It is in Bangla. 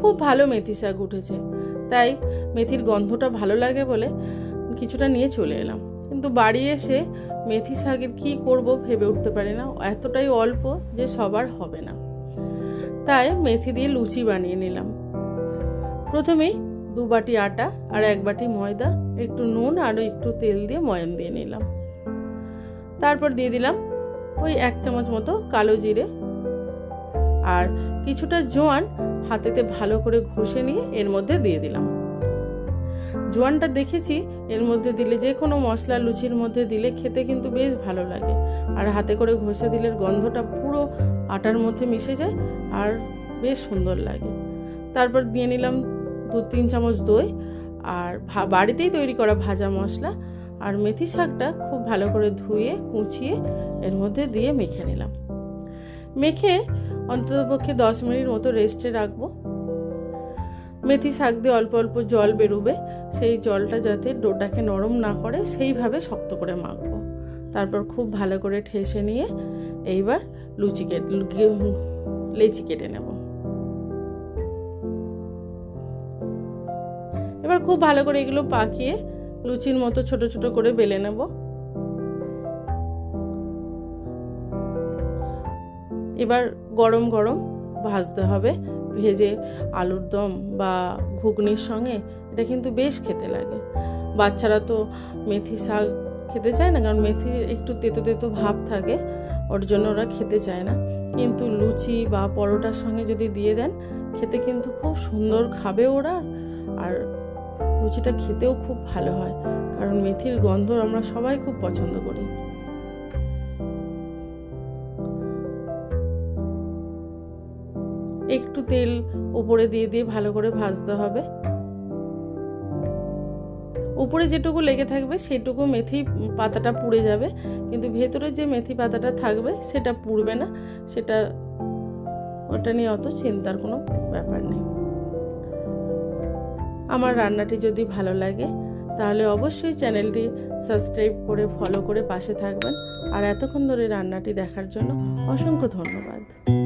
খুব ভালো মেথি শাক উঠেছে। তাই মেথির গন্ধটা ভালো লাগে বলে কিছুটা নিয়ে চলে এলাম। কিন্তু বাড়ি এসে মেথি শাকের কী করব ভেবে উঠতে পারি না। এতটাই অল্প যে সবার হবে না। তাই মেথি দিয়ে লুচি বানিয়ে নিলাম। প্রথমেই দু বাটি আটা আর এক বাটি ময়দা, একটু নুন আর একটু তেল দিয়ে ময়ান দিয়ে নিলাম। তারপর দিয়ে দিলাম ওই এক চামচ মতো কালো জিরে আর কিছুটা জোয়ান হাতেতে ভালো করে ঘষে নিয়ে এর মধ্যে দিয়ে দিলাম। জোয়ানটা দেখেছি, এর মধ্যে দিলে যে কোনো মশলা লুচির মধ্যে দিলে খেতে কিন্তু বেশ ভালো লাগে। আর হাতে করে ঘষে দিলে গন্ধটা পুরো আটার মধ্যে মিশে যায় আর বেশ সুন্দর লাগে। তারপর দিয়ে নিলাম দু তিন চামচ দই আর বাড়িতেই তৈরি করা ভাজা মশলা আর মেথি শাকটা খুব ভালো করে ধুয়ে, কুচিয়ে এর মধ্যে দিয়ে মেখে নিলাম। মেখে অন্ততপক্ষে দশ মিনিট মতো রেস্টে রাখব। মেথি শাক দিয়ে অল্প অল্প জল বেরোবে, সেই জলটা যাতে ডোটাকে নরম না করে সেইভাবে শক্ত করে মাখবো। তারপর খুব ভালো করে ঠেসে নিয়ে এইবার লুচি কেটে লেচি কেটে নেব। এবার খুব ভালো করে এগুলো পাকিয়ে লুচির মতো ছোট ছোট করে বেলে নেব। এবার গরম গরম ভাজতে হবে। ভেজে আলুর দম বা ঘুগনির সঙ্গে এটা কিন্তু বেশ খেতে লাগে। বাচ্চারা তো মেথি শাক খেতে চায় না, কারণ মেথি একটু তেতো তেতো ভাব থাকে, ওর জন্য ওরা খেতে চায় না। কিন্তু লুচি বা পরোটার সঙ্গে যদি দিয়ে দেন, খেতে কিন্তু খুব সুন্দর খাবে ওরা। আর লুচিটা খেতেও খুব ভালো হয়, কারণ মেথির গন্ধ আমরা সবাই খুব পছন্দ করি। একটু তেল উপরে দিয়ে দিয়ে ভালো করে ভাজতে হবে। উপরে যেটুকু লেগে থাকবে সেটুকু মেথি পাতাটা পুড়ে যাবে। কিন্তু ভেতরে যে মেথি পাতাটা থাকবে সেটা পুড়বে না। সেটা ওটা নিয়ে অত চিন্তার কোনো ব্যাপার নেই। আমার রান্নাটি যদি ভালো লাগে, তাহলে অবশ্যই চ্যানেলটি সাবস্ক্রাইব করে ফলো করে পাশে থাকবেন। আর এতক্ষণ ধরে রান্নাটি দেখার জন্য অসংখ্য ধন্যবাদ।